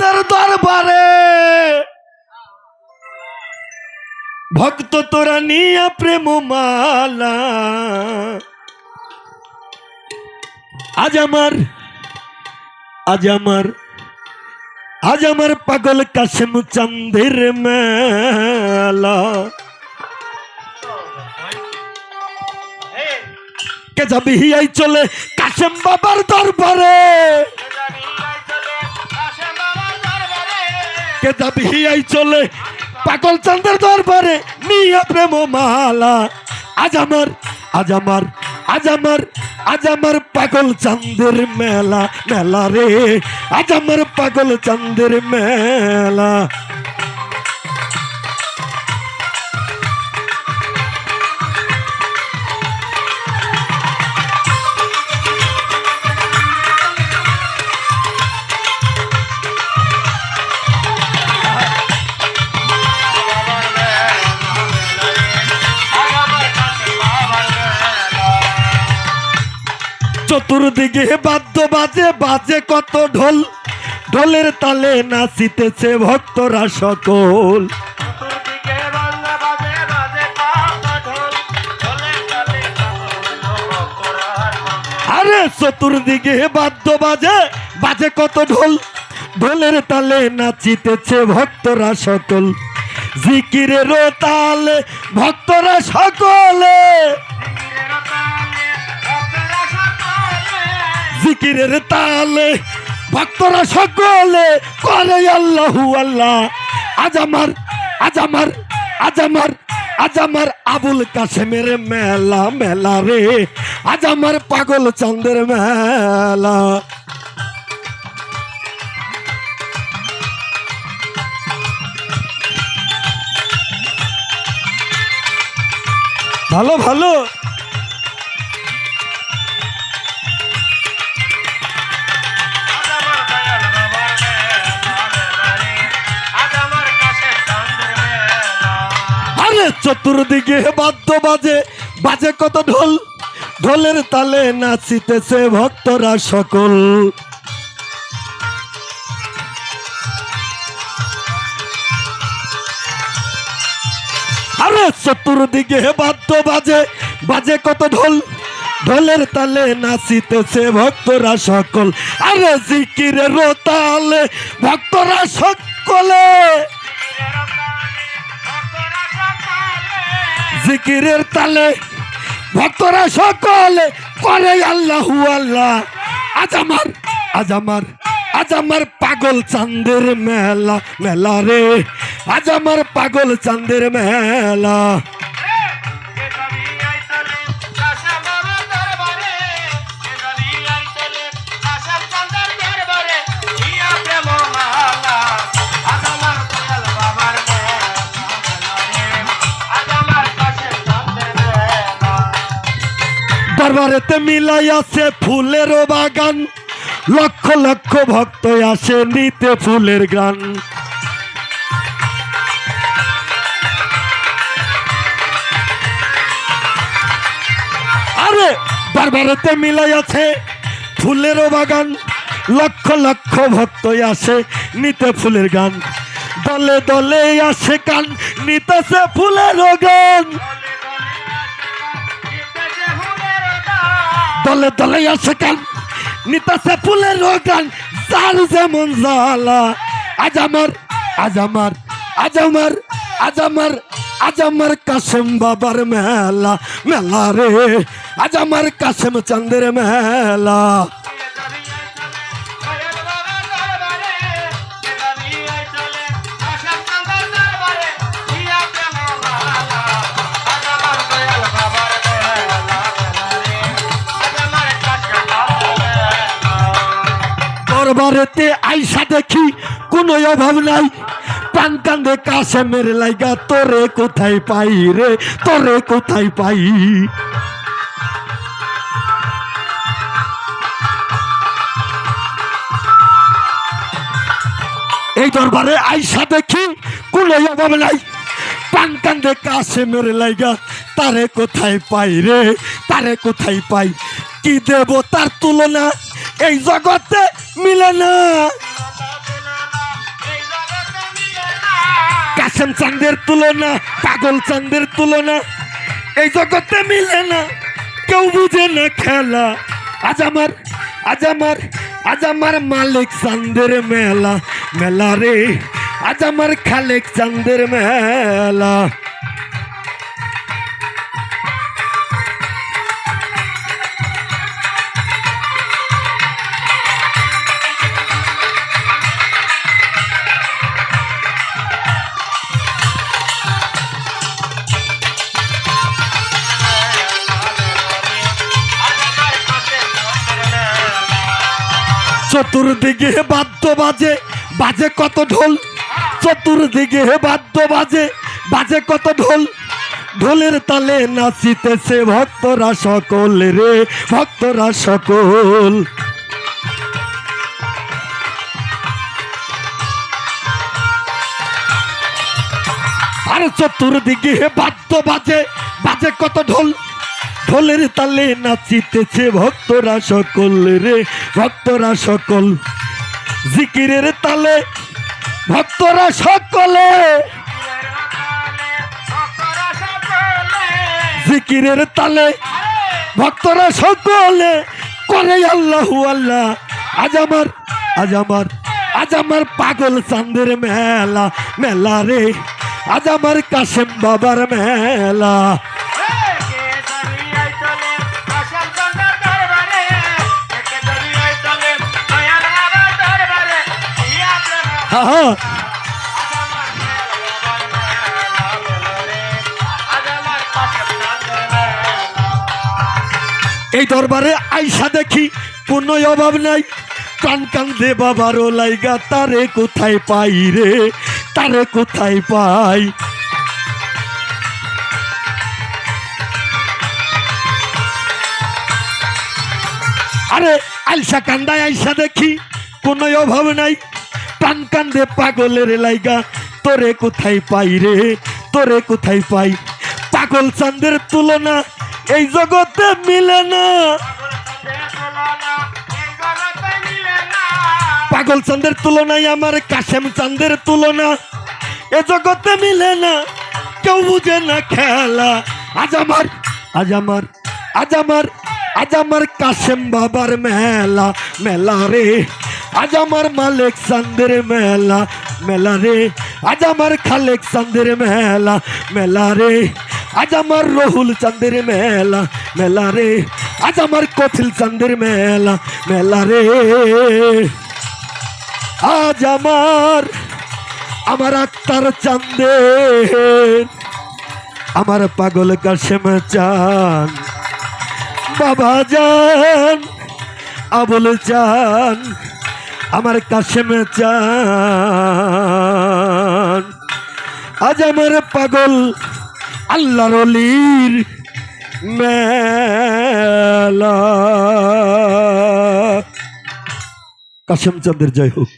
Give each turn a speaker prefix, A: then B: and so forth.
A: চন্দ্রের দরবারে। ভক্ত তোরা নিয়া প্রেম মালা। আজ আমার আজ আমার আজ আমার পাগল কাশেম চন্দের মেলা। কে যাবি, হিয়াই চলে কাশেম বাবার দরবারে। কে যাবি হিয়াই চলে? পাগল চন্দ্রের দরবারে নিয়া প্রেম মালা আজ আমার আজ আমার আজ আমার আজ আমার পাগল চান্দের মেলা মেলা রে। আজ আমার পাগল চান্দের মেলা। চতুর্দিকে বাদ্য বাজে বাজে কত ঢোল। ঢোলের তালে নাচিতেছে ভক্তরা সকল। আরে চতুর্দিকে বাদ্য বাজে বাজে কত ঢোল। ঢোলের তালে নাচিতেছে ভক্তরা সকল। জিকিরের তালে ভক্তরা সকলে। জিকিরের তালে, ভক্তরা সকলে করে, আল্লাহু আল্লাহ। আজ আমার আজ আমার আজ আমার আজ আমার আবুল কাশেমের মেলা মেলা রে। আজ আমার পাগল চন্দ্রের মেলা। ভালো ভালো। চতুর্দিকে বাদ্য বাজে বাজে কত ঢোল? ঢোলের তালে নাচিতেছে ভক্তরা সকল। আরে চতুর্দিকে বাদ্য বাজে বাজে কত ঢোল? ঢোলের তালে নাচিতেছে ভক্তরা সকল। আরে জিকিরের তালে ভক্তরা সকলে। জিকিরের তালে ভক্তরা সকলে করে আল্লাহ আল্লাহ। আজ আমার আজ আমার আজ আমার পাগল চাঁদের মেলা মেলা রে। আজ আমার পাগল চাঁদের মেলা। দরবারেতে মিলাই আছে ফুলেরও বাগান। লক্ষ লক্ষ ভক্ত আসে নিতে ফুলের গান আরে দরবারেতে মিলাই আছে ফুলেরও বাগান। লক্ষ লক্ষ ভক্ত আসে নিতে ফুলের গান দলে দলে আসে কান, নিতেছে ফুলেরও গান দলে দলে আসে কান নিতাসে ফুলের গান জাল যেমন জালা আজ আমার আজ আমার আজ আমার আজ আমার আজ আমার কাসেম বাবার মেলা মেলা রে। আজ আমার কাসেম চন্দ্রের মেলা। দরবারেতে আইসা দেখি কোনো অভাব নাই। পান কান্দে কাশেমের লাইগা, তোরে কোথায় পাই রে? তোরে কোথায় পাই? এই দরবারে আইসা দেখি কোনো অভাব নাই। পান কান্দে কাশেমের লাইগা, তারে কোথায় পাই রে? তারে কোথায় পাই? কি দেব তার তুলনা এই জগতে মিলে না। কাসেম চান্দের তুলনা, পাগল চান্দের তুলনা, এই জগতে মিলে না। কেউ বুঝে না খেলা। আজ আমার আজ আমার আজ আমার মালিক চান্দের মেলা। মেলা রে, আজ আমার খালেক চান্দের মেলা। চতুর্দিকে বাদ্য বাজে বাজে কত ঢোল? চতুর্দিকে বাদ্য বাজে বাজে কত ঢোল? ঢোলের তালে নাচিতেছে ভক্তরা সকল রে, ভক্তরা সকল। আর চতুর্দিকে বাদ্য বাজে বাজে কত ঢোল? ঢোলের তালে নাচিতেছে ভক্তরা সকল রে, ভক্তরা সকল। জিকিরের তালে ভক্তরা সকলে। জিকিরের তালে ভক্তরা সকলে। করে আল্লাহু আল্লাহ, আজ আমার আজ আমার আজ আমার পাগল চাঁদের মেলা মেলা রে। আজ আমার কাশেম বাবার মেলা। এই দরবারে আইসা দেখি কোনো অভাব নাই। কান কান্দে বাবারও লাইগা, তারে কোথায় পাই রে? তারে কোথায় পাই? আরে, আইসা কান্দায় আইসা দেখি কোনো অভাব নাই। প্রাণ কান্দে পাগলের লাইগা। তোরে কোথায় পাই রে? তোরে কোথায় পাই? পাগল চান্দের তুলনা এই জগতে মিলে না। পাগল চান্দের তুলনায় আমার কাশেম চাঁদের তুলনা এ জগতে মিলে না। কেউ বুঝে না খেলা। আজ আমার আজ আমার আজ আমার আজ আমার কাশেম বাবার মেলা মেলা রে। আজ আমার মালিক চাঁদের মেলা মেলা রে। আজ আমার খালেক চাঁদের মেলা মেলা রে। আজ আমার রহুল চাঁদের মেলা মেলা রে। আজ আমার কথিল চাঁদের মেলা মেলা রে। আজ আমার আমার আক্তার চাঁদের, আমার পাগল কাশেম চান বাবা যান, আবুল চান আমার কাশেমে চান। আজ আমার পাগল আল্লাহর অলির মেলা। কাশেম চাঁদের জয় হোক।